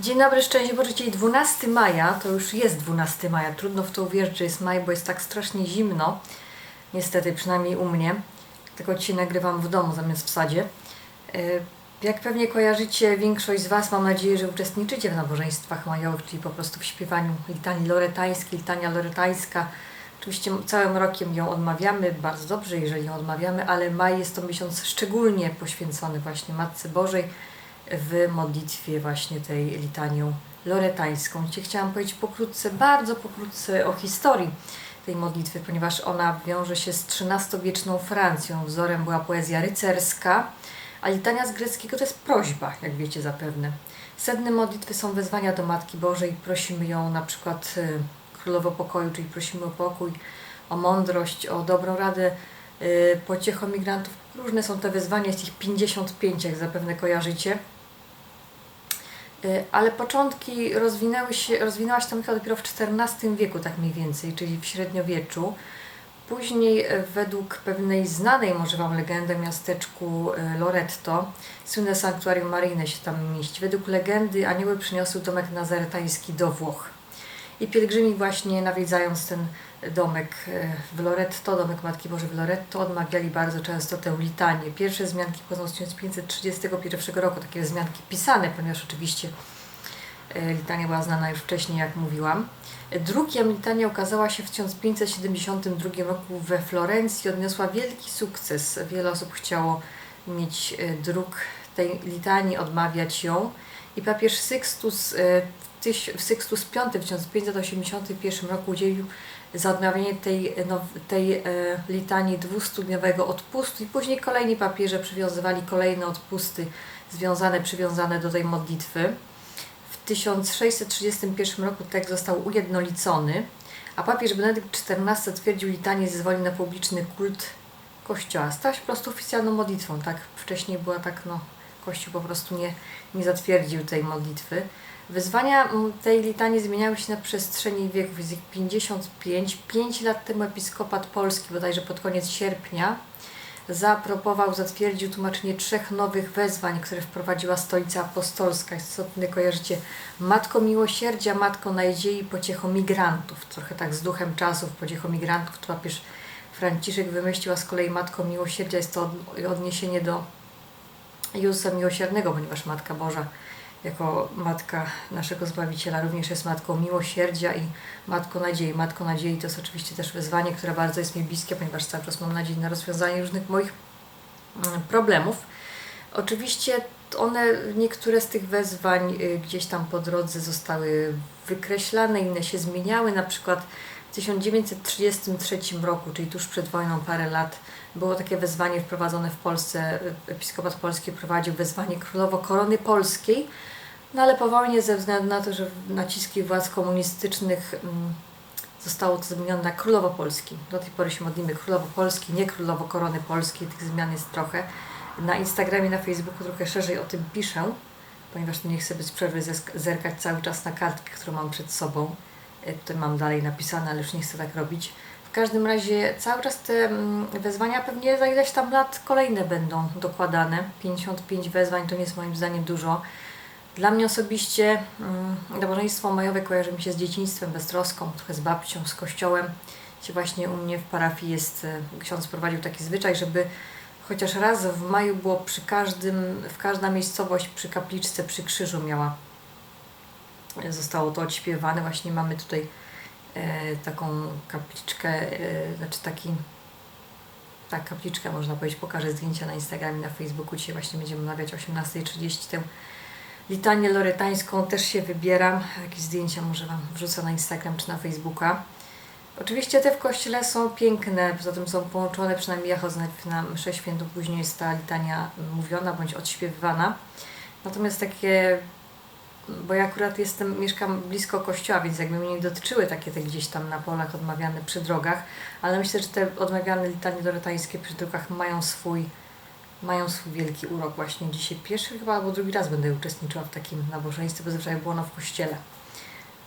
Dzień dobry, szczęście Boże, dzisiaj 12 maja, to już jest 12 maja, trudno w to uwierzyć, że jest maj, bo jest tak strasznie zimno, niestety, przynajmniej u mnie, tylko dzisiaj nagrywam w domu zamiast w sadzie. E, Jak pewnie kojarzycie, większość z Was, mam nadzieję, że uczestniczycie w nabożeństwach majowych, czyli po prostu w śpiewaniu litanii loretańskiej, litania loretańska. Oczywiście całym rokiem ją odmawiamy, bardzo dobrze, jeżeli ją odmawiamy, ale maj jest to miesiąc szczególnie poświęcony właśnie Matce Bożej, w modlitwie właśnie tej litanią loretańską. Dzisiaj chciałam powiedzieć pokrótce, bardzo pokrótce o historii tej modlitwy, ponieważ ona wiąże się z XIII-wieczną Francją. Wzorem była poezja rycerska, a litania z greckiego to jest prośba, jak wiecie zapewne. Sedny modlitwy są wezwania do Matki Bożej. Prosimy ją na przykład y, Królowo Pokoju, czyli prosimy o pokój, o mądrość, o dobrą radę, y, pociechę migrantów. Różne są te wezwania, jest ich 55, jak zapewne kojarzycie. Y, ale początki rozwinęły się, rozwinęła się ta dopiero w XIV wieku, tak mniej więcej, czyli w średniowieczu. Później y, według pewnej znanej może Wam legendy miasteczku y, Loretto, słynne sanktuarium maryjne się tam mieści. Według legendy anioły przyniosły domek nazaretański do Włoch. I pielgrzymi właśnie nawiedzając ten domek e, w Loretto, domek Matki Bożej w Loretto, odmawiali bardzo często tę litanię. Pierwsze zmianki pochodzą z 1531 roku, takie wzmianki pisane, ponieważ oczywiście e, litania była znana już wcześniej, jak mówiłam. Drukiem litania ukazała się w 1572 roku we Florencji, odniosła wielki sukces. Wiele osób chciało mieć e, druk tej litanii, odmawiać ją. I papież w Sixtus V w 1581 roku udzielił za odmawianie tej, no, tej e, litanii dwustudniowego odpustu i później kolejni papieże przywiązywali kolejne odpusty związane, przywiązane do tej modlitwy. W 1631 roku tekst został ujednolicony, a papież Benedykt XIV twierdził litanię zezwolił na publiczny kult Kościoła. Stała się po prostu oficjalną modlitwą, tak? Wcześniej była tak, no, Kościół po prostu nie, nie zatwierdził tej modlitwy. Wyzwania tej litanii zmieniały się na przestrzeni wieków, jest ich 55. Pięć lat temu episkopat polski, bodajże pod koniec sierpnia, zaaprobował, zatwierdził tłumaczenie trzech nowych wezwań, które wprowadziła Stolica Apostolska. Istotnie kojarzycie Matko Miłosierdzia, Matko Nadziei, Pociechą Migrantów. Trochę tak z duchem czasów, Pociechą Migrantów, to papież Franciszek wymyślił, a z kolei Matko Miłosierdzia jest to odniesienie do Jezusa Miłosiernego, ponieważ Matka Boża jako matka naszego Zbawiciela również jest matką miłosierdzia i matką nadziei. Matką nadziei to jest oczywiście też wyzwanie, które bardzo jest mi bliskie, ponieważ cały czas mam nadzieję na rozwiązanie różnych moich mm, problemów. Oczywiście one, niektóre z tych wezwań y, gdzieś tam po drodze zostały wykreślane, inne się zmieniały. Na przykład w 1933 roku, czyli tuż przed wojną, parę lat, było takie wezwanie wprowadzone w Polsce. Episkopat Polski prowadził wezwanie Królowo Korony Polskiej, no ale po wojnie, ze względu na to, że naciski władz komunistycznych mm, zostało to zmienione na Królowo Polski. Do tej pory się modlimy Królowo Polski, nie Królowo Korony Polskiej. Tych zmian jest trochę. Na Instagramie, na Facebooku trochę szerzej o tym piszę, ponieważ nie chcę bez przerwy zerkać cały czas na kartkę, którą mam przed sobą. E, tutaj mam dalej napisane, ale już nie chcę tak robić. W każdym razie cały czas te mm, wezwania pewnie za ileś tam lat kolejne będą dokładane. 55 wezwań to nie jest moim zdaniem dużo. Dla mnie osobiście mm, nabożeństwo majowe kojarzy mi się z dzieciństwem, beztroską, trochę z babcią, z kościołem. Gdzie właśnie u mnie w parafii jest, e, ksiądz prowadził taki zwyczaj, żeby chociaż raz w maju było przy każdym, w każda miejscowość przy kapliczce, przy krzyżu miała, zostało to odśpiewane. Właśnie mamy tutaj e, taką kapliczkę, e, znaczy taki tak, kapliczkę można powiedzieć, pokażę zdjęcia na Instagramie, na Facebooku. Dzisiaj właśnie będziemy nawiać o 18.30 tę litanię loretańską też się wybieram. Jakieś zdjęcia może Wam wrzucę na Instagram czy na Facebooka. Oczywiście te w kościele są piękne, poza tym są połączone, przynajmniej ja chodzę na mszę świętą, później jest ta litania mówiona bądź odśpiewywana. Natomiast takie, bo ja akurat jestem, mieszkam blisko kościoła, więc jakby mnie nie dotyczyły takie te gdzieś tam na polach odmawiane przy drogach, ale myślę, że te odmawiane litanie loretańskie przy drogach mają swój mają swój wielki urok. Właśnie dzisiaj pierwszy chyba albo drugi raz będę uczestniczyła w takim nabożeństwie, bo zazwyczaj było ono w kościele.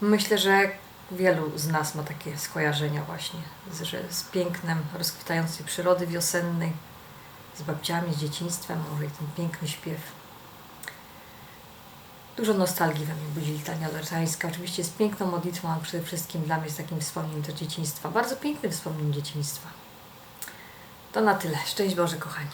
Myślę, że wielu z nas ma takie skojarzenia właśnie, z, że z pięknem rozkwitającej przyrody wiosennej, z babciami, z dzieciństwem, może i ten piękny śpiew. Dużo nostalgii we mnie budzi litania lerczańska. Oczywiście jest piękną modlitwą, ale przede wszystkim dla mnie jest takim wspomnieniem też dzieciństwa. Bardzo pięknym wspomnieniem dzieciństwa. To na tyle. Szczęść Boże, kochani.